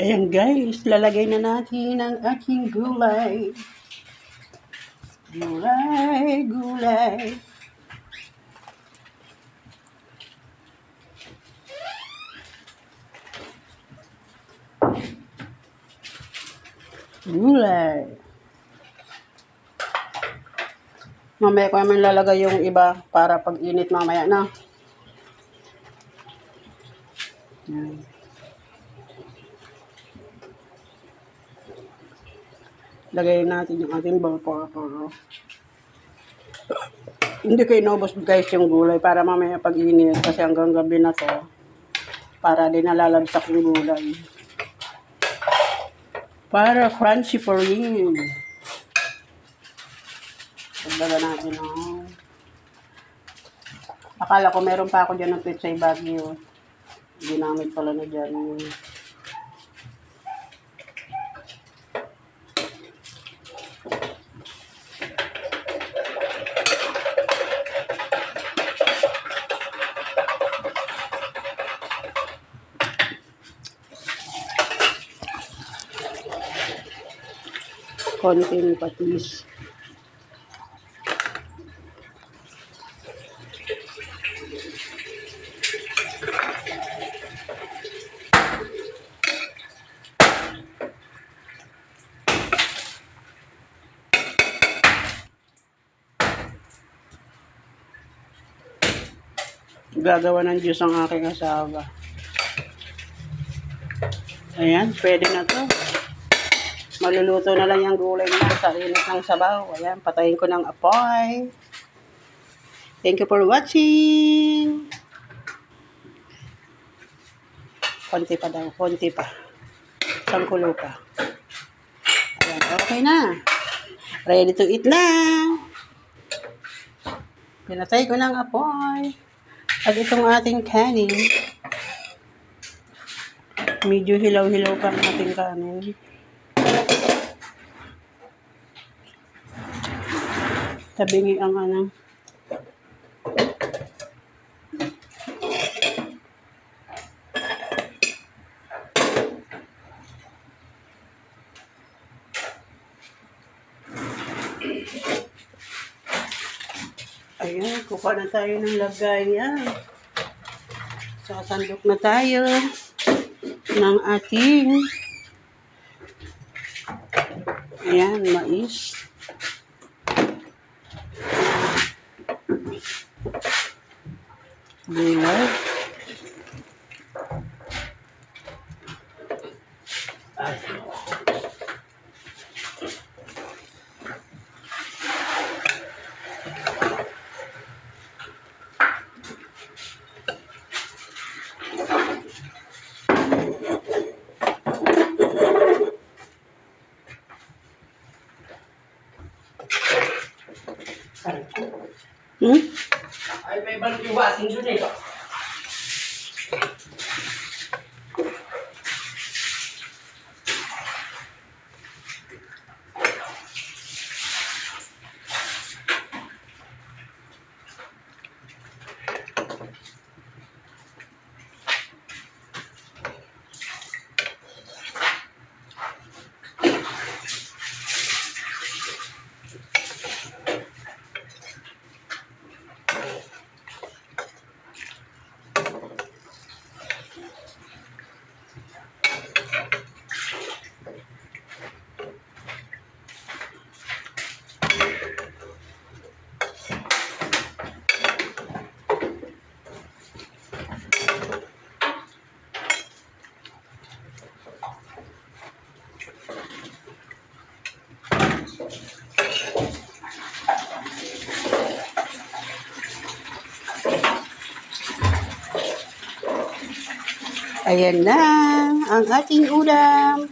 Ayan guys, lalagay na natin ang ating gulay. Gulay, gulay. Gulay. Mamaya ko naman lalagay yung iba para pag init mamaya na. Yan. Lagay natin yung ating pepper. Hindi ko inubos guys yung gulay para mamaya pag init kasi hanggang gabi na to para din nalalabsak yung gulay. Para crunchy for rin. Pagdaga natin ng... Akala ko meron pa ako dyan ng pizza bagyo. Ginamit pala na dyan yung... konting patis. Gagawa ng juice ang aking asawa. Ayan, pwede na to. Maluluto na lang yung gulay niya sa init ng sabaw. Ayan, patayin ko ng apoy. Thank you for watching. Konti pa daw, konti pa. Isang kulo pa. Ayan, okay na. Ready to eat na. Pinatay ko ng apoy. At itong ating kanin. Medyo hilaw-hilaw pa ang ating kanin. Tabingi ang ano. Ayan, kuha na tayo ng lagayan. Sasandok na tayo ng ating ayan, mais. Gulay. Hmm? 빨리 와생존해가 Ayan na ang ating ulam.